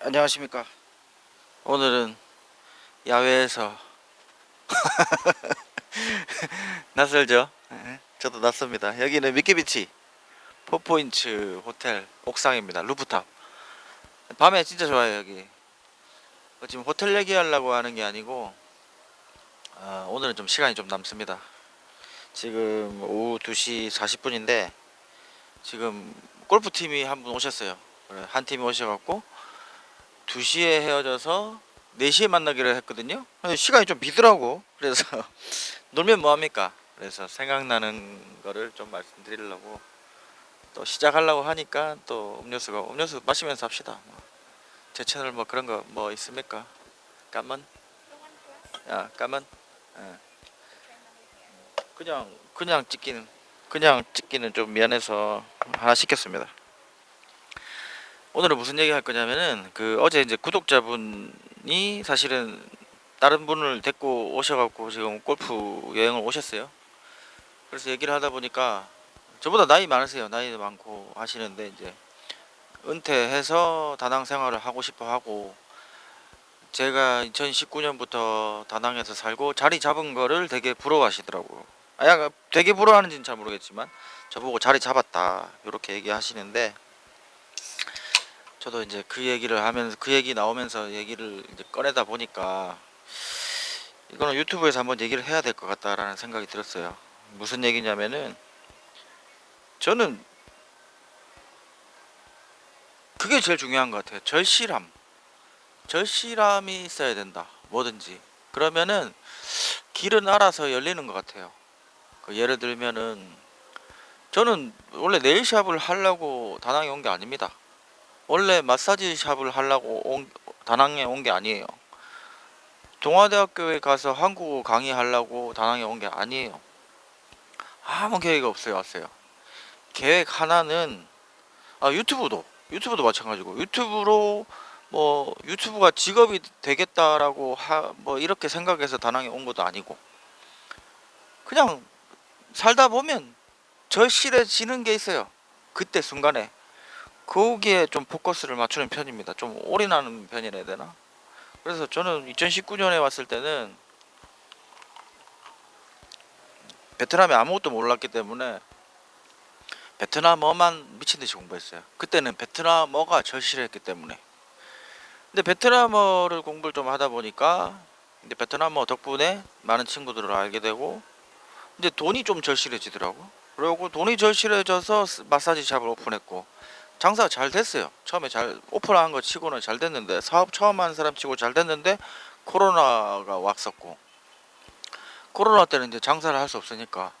안녕하십니까. 오늘은 야외에서 낯설죠? 예, 저도 낯섭니다. 여기는 미끼비치 포포인츠 호텔 옥상입니다. 루프탑. 밤에 진짜 좋아요 여기. 어, 지금 호텔 얘기하려고 하는 게 아니고 어, 오늘은 좀 시간이 좀 남습니다. 지금 오후 2시 40분인데 지금 골프 팀이 한 분 오셨어요. 그래, 한 팀이 오셔갖고 2시에 헤어져서 4시에 만나기로 했거든요. 시간이 좀 비더라고. 그래서 놀면 뭐합니까? 그래서 생각나는 거를 좀 말씀드리려고 또 시작하려고 하니까 또 음료수가 음료수 마시면서 합시다. 뭐. 제 채널 뭐 그런 거 뭐 있습니까? 까만? 야 까만? 예. 그냥 그냥 찍기는 그냥 찍기는 좀 미안해서 하나 시켰습니다. 오늘은 무슨 얘기 할 거냐면은 그 어제 이제 구독자분이 사실은 다른 분을 데리고 오셔갖고 지금 골프 여행을 오셨어요. 그래서 얘기를 하다 보니까 저보다 나이 많으세요. 나이 많고 하시는데 이제 은퇴해서 다낭 생활을 하고 싶어 하고 제가 2019년부터 다낭에서 살고 자리 잡은 거를 되게 부러워하시더라고요. 아, 야, 되게 부러워하는지는 잘 모르겠지만 저보고 자리 잡았다 이렇게 얘기하시는데 저도 이제 그 얘기를 하면서 그 얘기 나오면서 얘기를 이제 꺼내다 보니까 이거는 유튜브에서 한번 얘기를 해야 될 것 같다라는 생각이 들었어요. 무슨 얘기냐면은 저는 그게 제일 중요한 것 같아요. 절실함. 절실함이 있어야 된다. 뭐든지. 그러면은 길은 알아서 열리는 것 같아요. 그 예를 들면은 저는 원래 네일샵을 하려고 다낭에 온 게 아닙니다. 원래 마사지 샵을 하려고 온, 다낭에 온 게 아니에요. 동아대학교에 가서 한국어 강의하려고 다낭에 온 게 아니에요. 아무 계획이 없어요, 왔어요. 계획 하나는 아 유튜브도 유튜브도 마찬가지고 유튜브로 뭐 유튜브가 직업이 되겠다라고 하, 뭐 이렇게 생각해서 다낭에 온 것도 아니고 그냥 살다 보면 절실해지는 게 있어요. 그때 순간에 거기에 좀 포커스를 맞추는 편입니다. 좀 올인하는 편이라 해야 되나? 그래서 저는 2019년에 왔을 때는 베트남에 아무것도 몰랐기 때문에 베트남어만 미친 듯이 공부했어요. 그때는 베트남어가 절실했기 때문에. 근데 베트남어를 공부를 좀 하다 보니까 이제 베트남어 덕분에 많은 친구들을 알게 되고 이제 돈이 좀 절실해지더라고. 그리고 돈이 절실해져서 마사지 샵을 오픈했고 장사가 잘 됐어요. 처음에 잘 오픈한 거 치고는 잘 됐는데 사업 처음 한 사람 치고 잘 됐는데 코로나가 왔었고 코로나 때는 이제 장사를 할 수 없으니까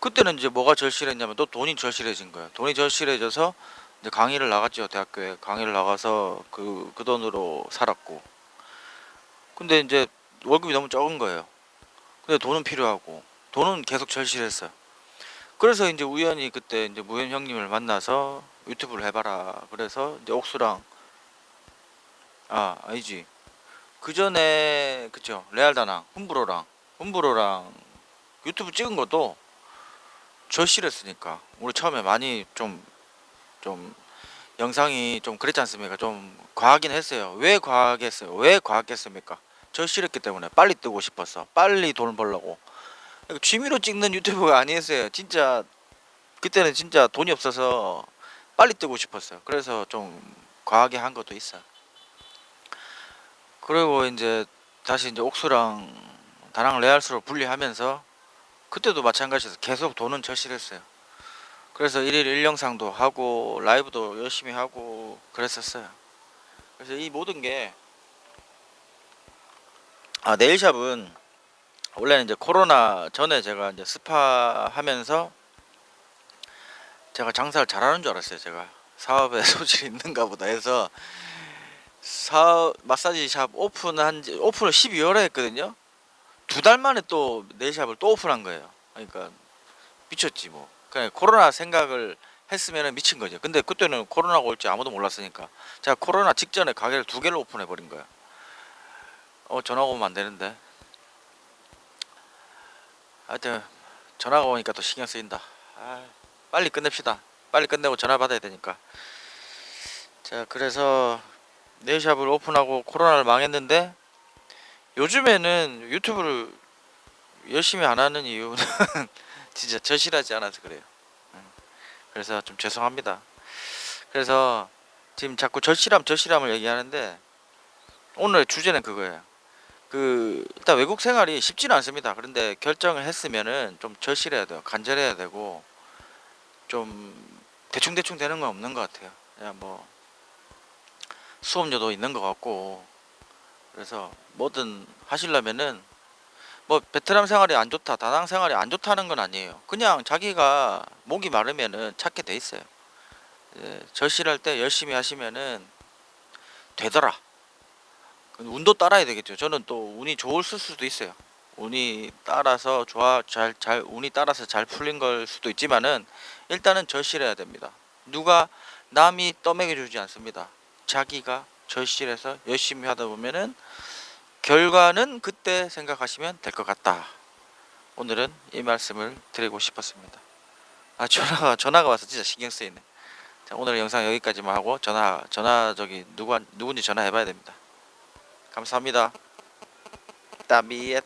그때는 이제 뭐가 절실했냐면 또 돈이 절실해진 거예요. 돈이 절실해져서 이제 강의를 나갔죠 대학교에 강의를 나가서 그그 돈으로 살았고 근데 이제 월급이 너무 적은 거예요. 근데 돈은 필요하고 돈은 계속 절실했어요. 그래서 이제 우연히 그때 이제 무현 형님을 만나서 유튜브를 해봐라. 그래서 이제 옥수랑 아 아니지 그 전에 그죠 레알다낭 훔브로랑 훔브로랑 유튜브 찍은 것도 절실했으니까 우리 처음에 많이 좀좀 영상이 좀 그랬지 않습니까? 좀 과하긴 했어요. 왜 과하겠어요? 왜 과하겠습니까? 절실했기 때문에 빨리 뜨고 싶었어. 빨리 돈을 벌려고. 취미로 찍는 유튜브가 아니었어요. 진짜 그때는 진짜 돈이 없어서 빨리 뜨고 싶었어요. 그래서 좀 과하게 한 것도 있어요. 그리고 이제 다시 이제 옥수랑 다낭 레알스로 분리하면서 그때도 마찬가지에서 계속 돈은 절실했어요. 그래서 일일 일영상도 하고 라이브도 열심히 하고 그랬었어요. 그래서 이 모든 게 아, 네일샵은 원래는 이제 코로나 전에 제가 이제 스파 하면서 제가 장사를 잘하는 줄 알았어요. 제가 사업에 소질이 있는가 보다 해서 사업 마사지 샵 오픈한 지 오픈을 12월에 했거든요. 두 달 만에 또 네일샵을 또 오픈한 거예요. 그러니까 미쳤지 뭐. 그냥 코로나 생각을 했으면 미친 거죠. 근데 그때는 코로나가 올지 아무도 몰랐으니까 제가 코로나 직전에 가게를 두 개를 오픈해 버린 거야. 어 전화가 오면 안 되는데. 하여튼 전화가 오니까 또 신경 쓰인다. 아, 빨리 끝냅시다. 빨리 끝내고 전화 받아야 되니까. 자 그래서 네일샵을 오픈하고 코로나를 망했는데 요즘에는 유튜브를 열심히 안 하는 이유는 진짜 절실하지 않아서 그래요. 음. 그래서 좀 죄송합니다. 그래서 지금 자꾸 절실함 절실함을 얘기하는데 오늘 주제는 그거예요. 그 일단 외국 생활이 쉽지는 않습니다. 그런데 결정을 했으면은 좀 절실해야 돼요. 간절해야 되고 좀 대충 대충 되는 건 없는 것 같아요. 그냥 뭐 수업료도 있는 것 같고 그래서 뭐든 하시려면은 뭐 베트남 생활이 안 좋다, 다낭 생활이 안 좋다는 건 아니에요. 그냥 자기가 목이 마르면은 찾게 돼 있어요. 예, 절실할 때 열심히 하시면은 되더라. 그 운도 따라야 되겠죠. 저는 또 운이 좋을 수도 있어요. 운이 따라서 좋아 잘 잘 운이 따라서 잘 풀린 걸 수도 있지만은 일단은 절실해야 됩니다. 누가 남이 떠먹여 주지 않습니다. 자기가 절실해서 열심히 하다 보면은 결과는 그때 생각하시면 될 것 같다. 오늘은 이 말씀을 드리고 싶었습니다. 아 전화가 전화가 와서 진짜 신경 쓰이네. 자 오늘 영상 여기까지만 하고 전화 전화 저기 누구 누군지 전화해봐야 됩니다. 감사합니다. 따비엣